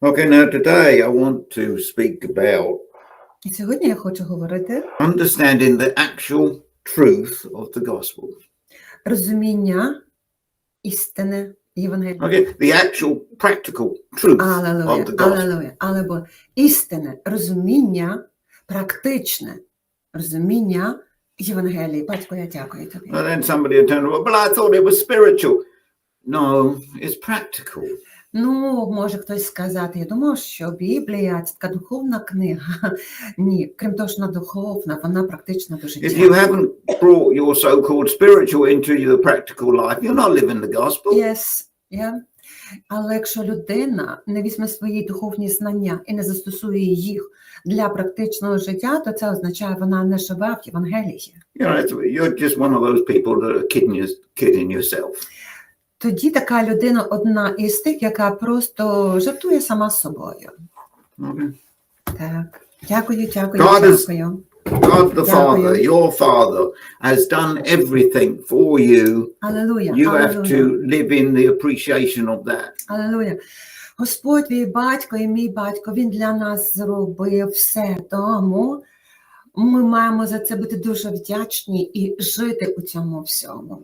Okay, now today I want to speak about І сьогодні я хочу говорити understanding the actual truth of the gospel. розуміння істини Євангелія. Okay, the actual practical truth Алелуя, of the gospel. алелуя, але істине, розуміння, практичне розуміння Євангелії. Батько, я дякую тобі. And then somebody will turn around, but I thought it was spiritual. No, it's practical. Ну, може хтось сказати, я думав, що Біблія це така духовна книга. Ні, крім того, що вона духовна, вона практична до If you haven't brought your so-called spiritual into the practical life, you're not living the gospel. Yes, yeah. Але якщо людина не візьме свої духовні знання і не застосує їх для практичного життя, то це означає, вона не живе в Євангелії. You know, you're just one of those people that are kidding, you, kidding yourself. Тоді така людина одна із тих, яка просто жартує сама з собою. Okay. Так. Дякую, дякую, God is- дякую. God the Yeah, Father, your Father, has done everything for you. Алелуя. You have алелуя. to live in the appreciation of that. Алелуя. Господь твій батько і мій батько, він для нас зробив все. Тому ми маємо за це бути дуже вдячні і жити у цьому всьому.